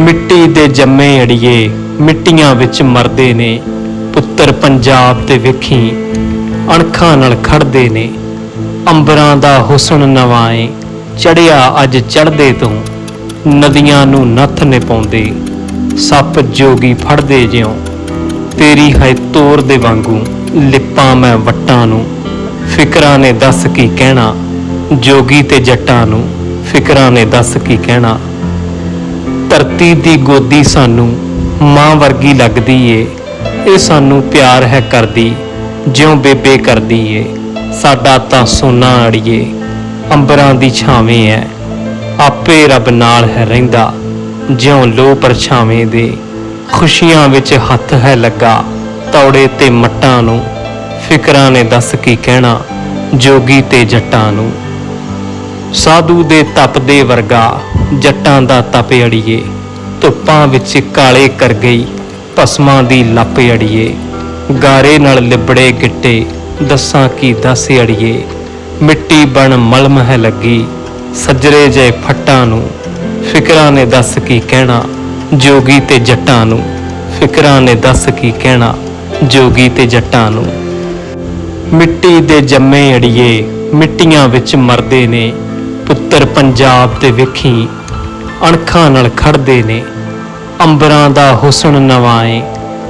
ਮਿੱਟੀ ਦੇ ਜੰਮੇ ਅੜੀਏ, ਮਿੱਟੀਆਂ ਵਿੱਚ ਮਰਦੇ ਨੇ। ਪੁੱਤਰ ਪੰਜਾਬ ਤੇ ਵੇਖੀ, ਅਣਖਾਂ ਨਾਲ ਖੜਦੇ ਨੇ। ਅੰਬਰਾਂ ਦਾ ਹੁਸਨ ਨਵਾਏ, ਚੜਿਆ ਅੱਜ ਚੜਦੇ ਤੋਂ। ਨਦੀਆਂ ਨੂੰ ਨੱਥ ਨੇ ਪਾਉਂਦੇ, ਸੱਪ ਜੋਗੀ ਫੜਦੇ ਜਿਉਂ। ਤੇਰੀ ਹੈ ਤੋਰ ਦੇ ਵਾਂਗੂ, ਲਿਪਾਂ ਮੈਂ ਵਟਾਂ ਨੂੰ। ਫਿਕਰਾਂ ਨੇ ਦੱਸ ਕੀ ਕਹਿਣਾ, ਜੋਗੀ ਤੇ ਜੱਟਾਂ ਨੂੰ। ਫਿਕਰਾਂ ਨੇ ਦੱਸ ਕੀ ਕਹਿਣਾ ਧਰਤੀ ਦੀ ਗੋਦੀ ਸਾਨੂੰ ਮਾਂ ਵਰਗੀ ਲੱਗਦੀ ਏ। ਇਹ ਸਾਨੂੰ ਪਿਆਰ ਹੈ ਕਰਦੀ, ਜਿਉਂ ਬੇਬੇ ਕਰਦੀ ਏ। ਸਾਡਾ ਤਾਂ ਸੋਨਾ ਅੜੀਏ, ਅੰਬਰਾਂ ਦੀ ਛਾਵੇਂ ਐ। ਆਪੇ ਰੱਬ ਨਾਲ ਹੈ ਰਹਿੰਦਾ, ਜਿਉਂ ਲੋ ਪਰਛਾਵੇਂ ਦੇ। ਖੁਸ਼ੀਆਂ ਵਿੱਚ ਹੱਥ ਹੈ ਲੱਗਾ, ਤੌੜੇ ਤੇ ਮੱਟਾਂ ਨੂੰ। ਫਿਕਰਾਂ ਨੇ ਦੱਸ ਕੀ ਕਹਿਣਾ, ਜੋਗੀ ਤੇ ਜੱਟਾਂ ਨੂੰ। ਸਾਧੂ ਦੇ ਤਪ ਦੇ ਵਰਗਾ ਜੱਟਾਂ ਦਾ ਤਪ ਅੜੀਏ, ਧੁੱਪਾਂ ਵਿੱਚ ਕਾਲੇ ਕਰ ਗਈ, ਭਸਮਾਂ ਦੀ ਲੱਪ ਅੜੀਏ। ਗਾਰੇ ਨਾਲ ਲਿਬੜੇ ਗਿੱਟੇ, ਦੱਸਾਂ ਕੀ ਦੱਸ ਅੜੀਏ। ਮਿੱਟੀ ਬਣ ਮਲਮ ਹੈ ਲੱਗੀ, ਸੱਜਰੇ ਜੇ ਫੱਟਾਂ ਨੂੰ। ਫਿਕਰਾਂ ਨੇ ਦੱਸ ਕੀ ਕਹਿਣਾ, ਜੋਗੀ ਤੇ ਜੱਟਾਂ ਨੂੰ। ਫਿਕਰਾਂ ਨੇ ਦੱਸ ਕੀ ਕਹਿਣਾ, ਜੋਗੀ ਤੇ ਜੱਟਾਂ ਨੂੰ। ਮਿੱਟੀ ਦੇ ਜੰਮੇ ਅੜੀਏ, ਮਿੱਟੀਆਂ ਵਿੱਚ ਮਰਦੇ ਨੇ। ਪੁੱਤਰ ਪੰਜਾਬ ਤੇ ਵੇਖੀ, ਅਣਖਾਂ ਨਾਲ ਖੜਦੇ ਨੇ, ਅੰਬਰਾਂ ਦਾ ਹੁਸਨ ਨਵਾਏ,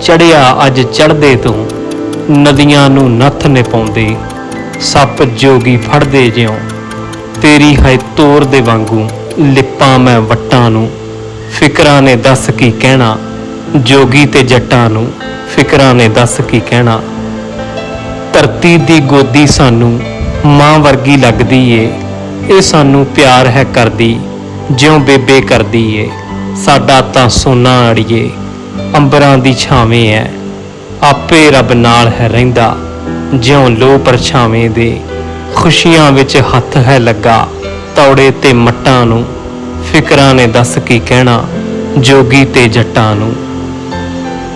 ਚੜਿਆ ਅੱਜ ਚੜਦੇ ਤੂੰ, ਨਦੀਆਂ ਨੂੰ ਨੱਥ ਨੇ ਪਾਉਂਦੇ, ਸੱਪ ਜੋਗੀ ਫੜਦੇ ਜਿਉਂ, ਤੇਰੀ ਹੈ ਤੋਰ ਦੇ ਵਾਂਗੂ, ਲਿਪਾਂ ਮੈਂ ਵਟਾਂ ਨੂੰ, ਫਿਕਰਾਂ ਨੇ ਦੱਸ ਕੀ ਕਹਿਣਾ, ਜੋਗੀ ਤੇ ਜੱਟਾਂ ਨੂੰ, ਫਿਕਰਾਂ ਨੇ ਦੱਸ ਕੀ ਕਹਿਣਾ, ਧਰਤੀ ਦੀ ਗੋਦੀ ਸਾਨੂੰ ਮਾਂ ਵਰਗੀ ਲੱਗਦੀ ਏ ਇਹ ਸਾਨੂੰ ਪਿਆਰ ਹੈ ਕਰਦੀ, ਜਿਉਂ ਬੇਬੇ ਕਰਦੀ ਏ, ਸਾਡਾ ਤਾਂ ਸੋਨਾ ਅੜੀਏ, ਅੰਬਰਾਂ ਦੀ ਛਾਵੇਂ ਐ। ਆਪੇ ਰੱਬ ਨਾਲ ਹੈ ਰਹਿੰਦਾ, ਜਿਉਂ ਲੋ ਪਰਛਾਵੇਂ ਦੇ। ਖੁਸ਼ੀਆਂ ਵਿੱਚ ਹੱਥ ਹੈ ਲੱਗਾ, ਤੌੜੇ ਤੇ ਮੱਟਾਂ ਨੂੰ। ਫਿਕਰਾਂ ਨੇ ਦੱਸ ਕੀ ਕਹਿਣਾ, ਜੋਗੀ ਤੇ ਜੱਟਾਂ ਨੂੰ।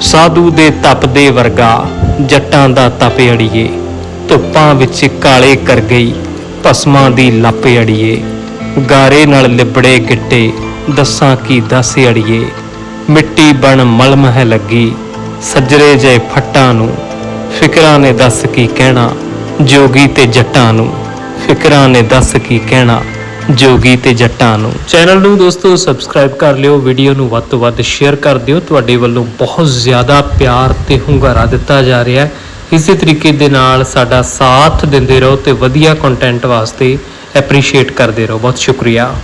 ਸਾਧੂ ਦੇ ਤਪਦੇ ਵਰਗਾ, ਜੱਟਾਂ ਦਾ ਤਪ ਅੜੀਏ। ਧੁੱਪਾਂ ਵਿੱਚ ਕਾਲੇ ਕਰ ਗਈ ਭਸਮਾਂ ਦੀ ਲੱਪ ਅੜੀਏ। ਗਾਰੇ ਨਾਲ ਲਿਬੜੇ ਗਿੱਟੇ, ਦੱਸਾਂ ਕੀ ਦੱਸ ਅੜੀਏ। ਮਿੱਟੀ ਬਣ ਮਲਮ ਹੈ ਲੱਗੀ, ਸੱਜਰੇ ਜੇ ਫੱਟਾਂ ਨੂੰ। ਫਿਕਰਾਂ ਨੇ ਦੱਸ ਕੀ ਕਹਿਣਾ, ਜੋਗੀ ਤੇ ਜੱਟਾਂ ਨੂੰ। ਫਿਕਰਾਂ ਨੇ ਦੱਸ ਕੀ ਕਹਿਣਾ, ਜੋਗੀ ਤੇ ਜੱਟਾਂ ਨੂੰ। ਚੈਨਲ ਨੂੰ ਦੋਸਤੋ ਸਬਸਕ੍ਰਾਈਬ ਕਰ ਲਿਓ, ਵੀਡੀਓ ਨੂੰ ਵੱਧ ਤੋਂ ਵੱਧ ਸ਼ੇਅਰ ਕਰ ਦਿਓ। ਤੁਹਾਡੇ ਵੱਲੋਂ ਬਹੁਤ ਜ਼ਿਆਦਾ ਪਿਆਰ ਤੇ ਹੁੰਗਾਰਾ ਦਿੱਤਾ ਜਾ ਰਿਹਾ ਹੈ। ਇਸੇ ਤਰੀਕੇ ਦੇ ਨਾਲ ਸਾਡਾ ਸਾਥ ਦਿੰਦੇ ਰਹੋ ਤੇ ਵਧੀਆ ਕੰਟੈਂਟ ਵਾਸਤੇ ਐਪਰੀਸ਼ੀਏਟ ਕਰਦੇ ਰਹੋ। ਬਹੁਤ ਸ਼ੁਕਰੀਆ।